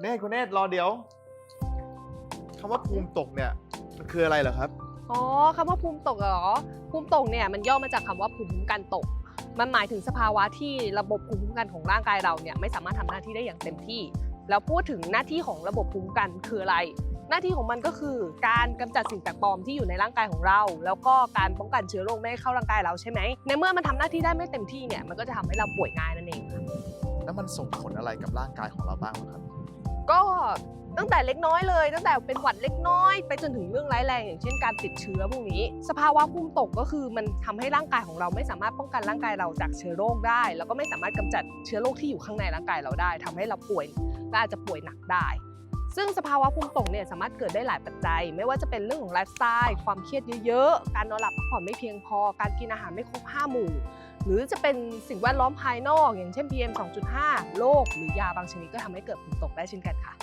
เนตคุณเนตรอเดี๋ยวคำว่าภูมิตกเนี่ยมันคืออะไรเหรอครับ อ๋อคำว่าภูมิตกเหรอ ภูมิตกเนี่ยมันย่อมาจากคำว่าภูมิคุ้มกันตก มันหมายถึงสภาวะที่ระบบภูมิคุ้มกันของร่างกายเราเนี่ยไม่สามารถทำหน้าที่ได้อย่างเต็มที่ แล้วพูดถึงหน้าที่ของระบบภูมิคุ้มกันคืออะไร หน้าที่ของมันก็คือการกำจัดสิ่งแปลกปลอมที่อยู่ในร่างกายของเรา แล้วก็การป้องกันเชื้อโรคไม่ให้เข้าร่างกายเราใช่ไหม ในเมื่อมันทำหน้าที่ได้ไม่เต็มที่เนี่ยมันก็จะทำให้เราป่วยง่ายนั่นเองค่ะแล้วมันส่งผลอะไรกับร่างกายของเราบ้างเหรอครับ ก็ตั้งแต่เล็กน้อยเลย ตั้งแต่เป็นหวัดเล็กน้อย ไปจนถึงเรื่องร้ายแรงอย่างเช่นการติดเชื้อพวกนี้ สภาวะภูมิตกก็คือมันทำให้ร่างกายของเราไม่สามารถป้องกันร่างกายเราจากเชื้อโรคได้ แล้วก็ไม่สามารถกำจัดเชื้อโรคที่อยู่ข้างในร่างกายเราได้ทำให้เราป่วยและอาจจะป่วยหนักได้ ซึ่งสภาวะภูมิตกเนี่ยสามารถเกิดได้หลายปัจจัย ไม่ว่าจะเป็นเรื่องของไลฟ์สไตล์ความเครียดเยอะๆการนอนหลับพักผ่อนไม่เพียงพอ การกินอาหารไม่ครบห้าหมู่ หรือจะเป็นสิ่งแวดล้อมภายนอก อย่างเช่น PM 2.5 โรคหรือยาบางชนิดก็ทำให้เกิดฝุ่นตกได้เช่นกันค่ะ